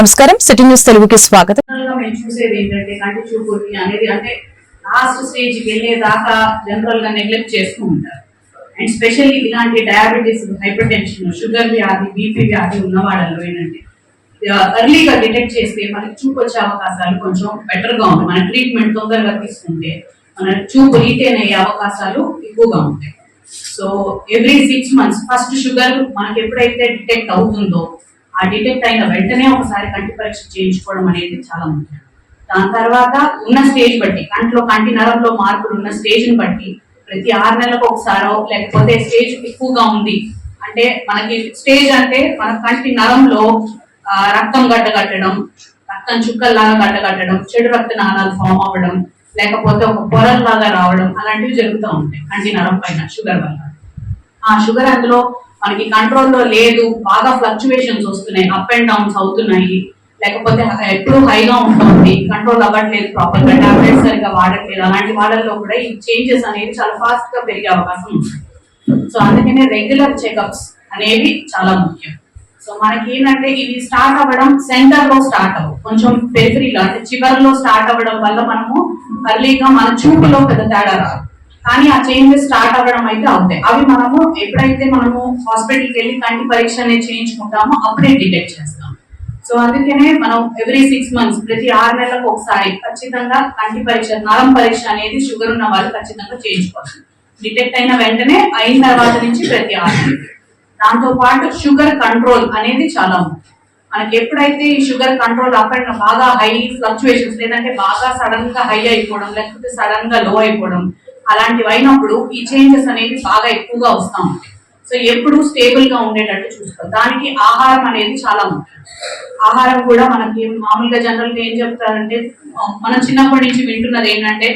నమస్కారం. City news తెలుగుకి స్వాగతం. మేము చూసేది ఏంటంటే కంటి అనేది అంటే లాస్ట్ స్టేజ్కి వెళ్ళేదాకా జనరల్గా నెగ్లెక్ట్ చేస్తూ ఉంటారు. అండ్ స్పెషల్లీ ఇలాంటి డయాబెటీస్ హైపర్ టెన్షన్ షుగర్ వ్యాధి బీపీ వ్యాధి ఉన్న వాళ్ళలో ఏంటంటే ఎర్లీగా డిటెక్ట్ చేస్తే మనకి చూపు వచ్చే అవకాశాలు కొంచెం బెటర్గా ఉంటాయి. మన ట్రీట్మెంట్ తొందరగా తీసుకుంటే మన చూపు రీటైన్ అయ్యే అవకాశాలు ఎక్కువగా ఉంటాయి. So every six months first sugar మనకి ఎప్పుడైతే డిటెక్ట్ అవుతుందో ఆ డిటెక్ట్ అయిన వెంటనే ఒకసారి కంటి పరీక్ష చేయించుకోవడం అనేది చాలా ముఖ్యం. దాని తర్వాత ఉన్న స్టేజ్ బట్టి కంట్లో కంటి నరంలో మార్పులు ఉన్న స్టేజ్ని బట్టి ప్రతి ఆరు నెలలకు ఒకసారో లేకపోతే స్టేజ్ ఎక్కువగా ఉంది అంటే మనకి స్టేజ్ అంటే మన కంటి నరంలో రక్తం గడ్డగట్టడం రక్తం చుక్కల్లాగా గడ్డగట్టడం చెడు రక్త నాళాలు ఫామ్ అవ్వడం లేకపోతే ఒక పొరల్లాగా రావడం అలాంటివి జరుగుతూ ఉంటాయి కంటి నరం పైన షుగర్ వల్ల. ఆ షుగర్ అందులో మనకి కంట్రోల్లో లేదు బాగా ఫ్లక్చువేషన్స్ వస్తున్నాయి అప్ అండ్ డౌన్స్ అవుతున్నాయి. లేకపోతే ఎప్పుడు హైగా ఉంటుంది కంట్రోల్ అవ్వట్లేదు ప్రాపర్గా టాబ్లెట్స్ సరిగా వాడట్లేదు. అలాంటి వాళ్ళల్లో కూడా ఈ చేంజెస్ అనేవి చాలా ఫాస్ట్గా పెరిగే అవకాశం ఉంది. సో అందుకనే రెగ్యులర్ చెకప్స్ అనేవి చాలా ముఖ్యం. సో మనకి ఏంటంటే ఇది స్టార్ట్ అవ్వడం సెంటర్లో స్టార్ట్ అవ్వదు కొంచెం పెరిఫరీలో అంటే చివరిలో స్టార్ట్ అవ్వడం వల్ల మనము అర్లీగా మన చూపులో పెద్ద తేడా రాదు. కానీ ఆ చేంజెస్ స్టార్ట్ అవ్వడం అయితే అవుతాయి. అవి మనము ఎప్పుడైతే మనము హాస్పిటల్కి వెళ్ళి కంటి పరీక్ష అనేది చేయించుకుంటామో అప్పుడే డిటెక్ట్ చేస్తాం సో అందుకనే మనం ఎవ్రీ సిక్స్ మంత్స్ ప్రతి ఆరు నెలలకు ఒకసారి ఖచ్చితంగా కంటి పరీక్ష నరం పరీక్ష అనేది షుగర్ ఉన్న వాళ్ళు ఖచ్చితంగా చేయించుకోవాలి. డిటెక్ట్ అయిన వెంటనే అయిన తర్వాత నుంచి ప్రతి ఆరు దాంతో పాటు షుగర్ కంట్రోల్ అనేది చాలా ముఖ్యం. మనకి ఎప్పుడైతే ఈ షుగర్ కంట్రోల్ అక్కడ బాగా హై ఫ్లక్చుయేషన్స్ లేదంటే బాగా సడన్గా హై అయిపోవడం లేకపోతే సడన్గా లో అయిపోవడం అలాంటివి అయినప్పుడు ఈ చేంజెస్ అనేవి బాగా ఎక్కువగా వస్తూ ఉంటాయి. సో ఎప్పుడు స్టేబుల్గా ఉండేటట్టు చూసుకోవాలి దానికి ఆహారం అనేది చాలా ముఖ్యం. ఆహారం కూడా మనకి మామూలుగా జనరల్గా ఏం చెప్తారంటే మనం చిన్నప్పటి నుంచి వింటున్నది ఏంటంటే